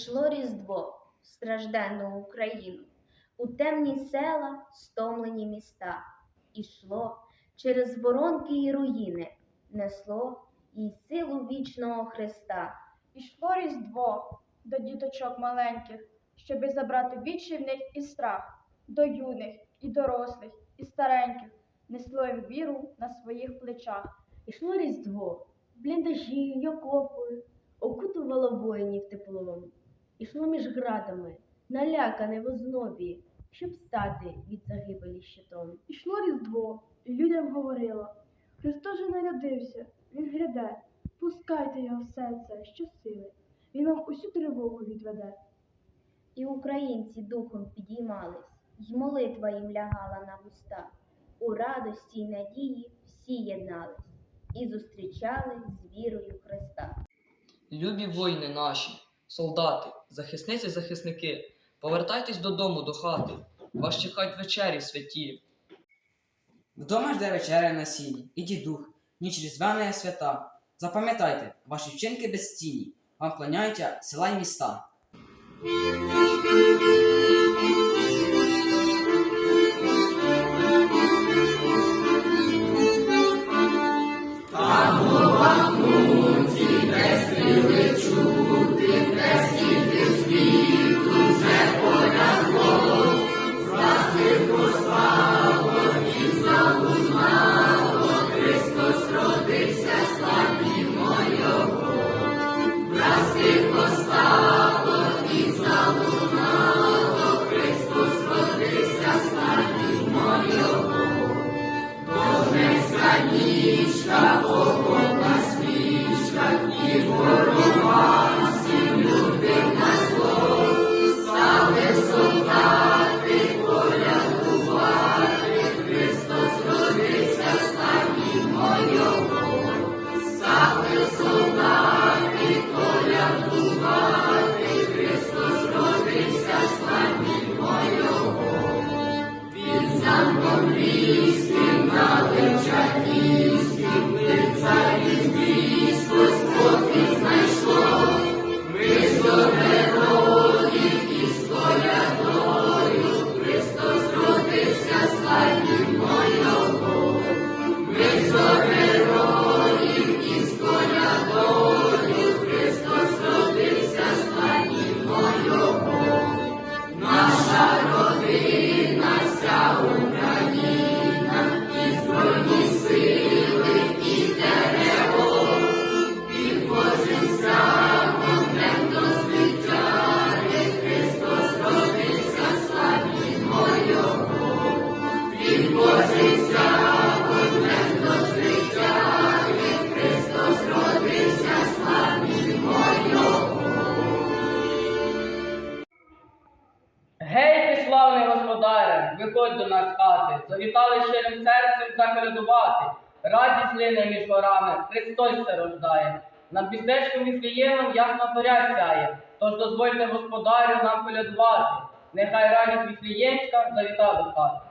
Ішло різдво в стражденну Україну, у темні села, стомлені міста. Ішло через воронки і руїни, несло їй силу вічного Христа. Ішло різдво до діточок маленьких, щоби забрати вічі в них і страх, до юних і дорослих, і стареньких, несло їм віру на своїх плечах. Ішло різдво, бліндажі, й окопи, окутувало воїнів теплом. Ішло між градами, налякане в ознобі, щоб стати від загибелі щитом. Ішло різдво, і людям говорило, Христос же народився, Він гряде, пускайте його в серце, щосили, Він вам усю тривогу відведе. І українці духом підіймались, й молитва їм лягала на вуста. У радості й надії всі єднались і зустрічали з вірою Христа. Любі воїни наші, солдати, захисниці, захисники, повертайтесь додому до хати. Вас чекають вечері святі. Вдома жде вечеря на сіні, і дідух, ніч різдвяна свята. Запам'ятайте, ваші вчинки безцінні, вам вклоняються села й міста. You. Радість лине між горами, Христос се рождає. Над містечком Віфліємом ясна зоря сяє. Тож дозвольте господарю нам колядувати. Нехай радість Віфліємська завіта до хати.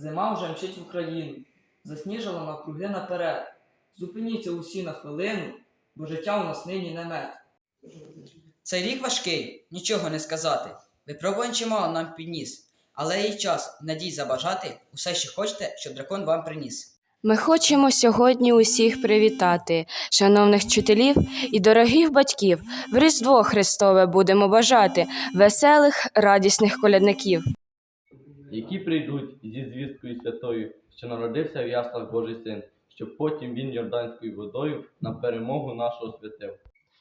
Зима вже мчить в Україну, засніжила навкруги наперед. Зупиніться усі на хвилину, бо життя у нас нині не мед. Цей рік важкий, нічого не сказати. Випробувань чимало нам підніс, але є час надій забажати усе, що хочете, щоб дракон вам приніс. Ми хочемо сьогодні усіх привітати, шановних вчителів і дорогих батьків. В Різдво Христове будемо бажати веселих, радісних колядників. Які прийдуть зі звісткою святою, що народився в яслах Божий син, щоб потім він Йорданською водою на перемогу нашу освятив.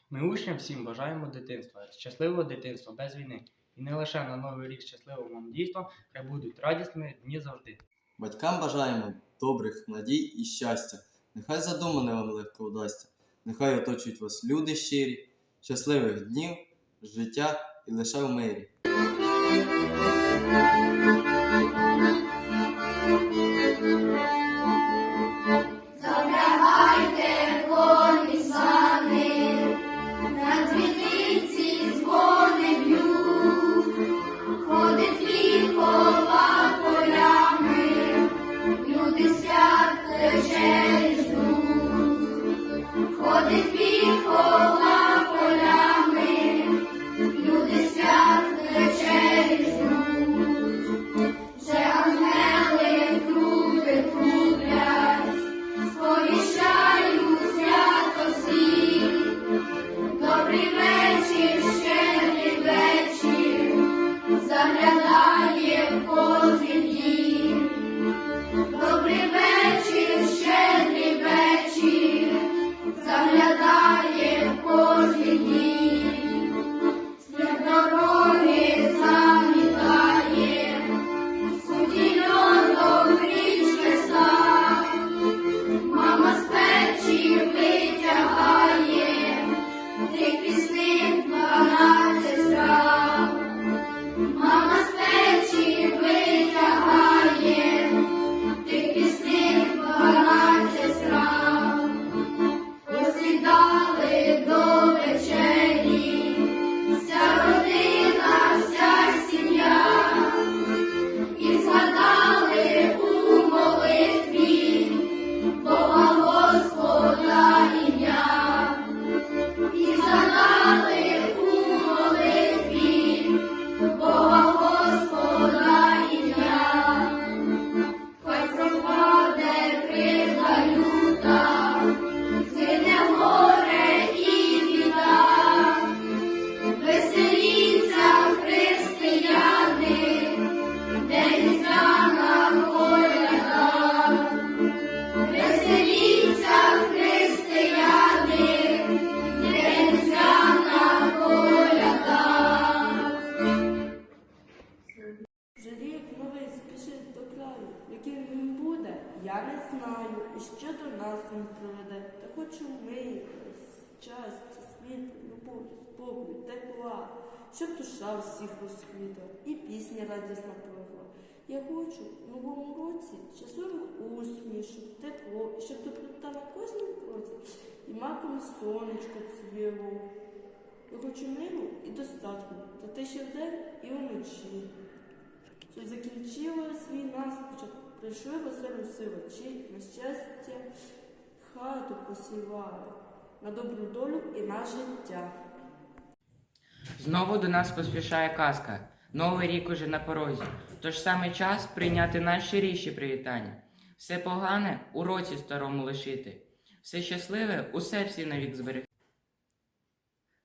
Ми учням всім бажаємо дитинства, щасливого дитинства без війни. І не лише на новий рік щасливого вам дійства, хай будуть радісними дні завжди. Батькам бажаємо добрих надій і щастя. Нехай задумане вам легко вдасться. Нехай оточують вас люди щирі, щасливих днів, життя і лише в мирі. Ходить віхова Миру, щастя, світла, любов, спокою, тепла, щоб душа всіх розквітла і пісня радісна пливла. Я хочу в новому році щасливих усмішок, тепло, щоб доброта на кожному кроці, і маком сонечко цвіло. Я хочу миру і достатку, та те, що вдень і уночі. Що закінчилась війна, спочатку прийшли веселі сивачі, на щастя, хату посівали, на добру долю і на життя. Знову до нас поспішає казка. Новий рік уже на порозі. Тож саме час прийняти найщиріші привітання. Все погане у році старому лишити. Все щасливе у серці навік зберегти.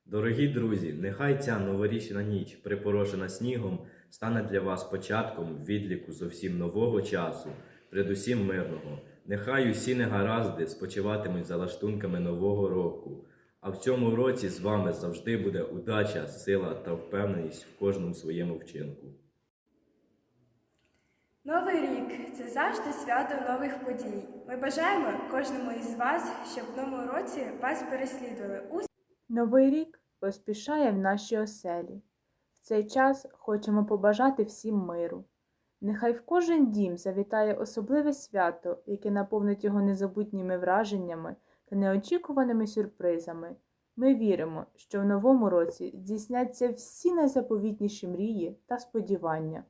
Дорогі друзі, нехай ця новорічна ніч, припорошена снігом, стане для вас початком відліку зовсім нового часу, передусім мирного. Нехай усі негаразди спочиватимуть за лаштунками нового року. А в цьому році з вами завжди буде удача, сила та впевненість в кожному своєму вчинку. Новий рік це завжди свято нових подій. Ми бажаємо кожному із вас, щоб в новому році вас переслідували Новий рік поспішає в наші оселі. В цей час хочемо побажати всім миру. Нехай в кожен дім завітає особливе свято, яке наповнить його незабутніми враженнями та неочікуваними сюрпризами. Ми віримо, що в новому році здійсняться всі найзаповітніші мрії та сподівання.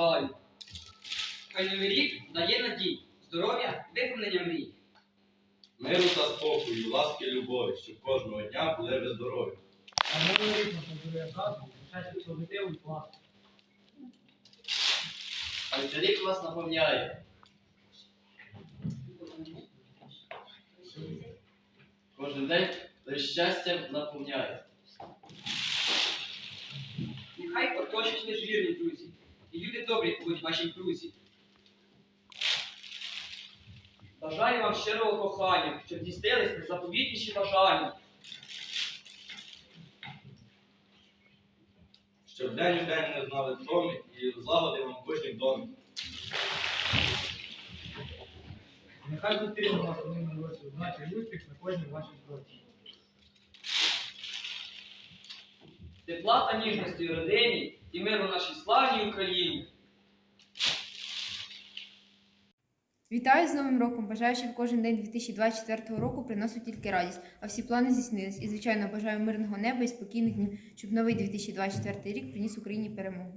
Добра. Хай новий рік дає надій, здоров'я, виповнення мрій. Миру та спокою, ласки, любові, щоб кожного дня були ви здорові. А новий рік контролює хату, щастя позитиву і плану. Хай цей рік вас наповняє. Кожен день лише щастям наповняє. Нехай оточать лиш вірні друзі, і люди добрі будуть в вашій друзі. Бажаю вам щирого кохання, щоб дістились найзаповітніші бажання. Щоб день у день не знали втоми і злагоди вам кожній домі. Нехай зустріне вас у удачі і успіх на кожній вашій кроці. Тепла та ніжності родині і миру нашій славній Україні. Вітаю з Новим роком! Бажаю, щоб кожен день 2024 року приносив тільки радість, а всі плани здійснились. І, звичайно, бажаю мирного неба і спокійних днів, щоб новий 2024 рік приніс Україні перемогу.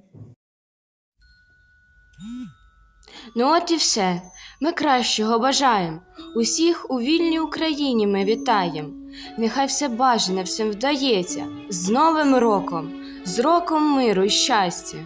Ну от і все. Ми кращого бажаємо. Усіх у вільній Україні ми вітаємо. Нехай все бажане всім вдається. З Новим роком, з роком миру і щастя.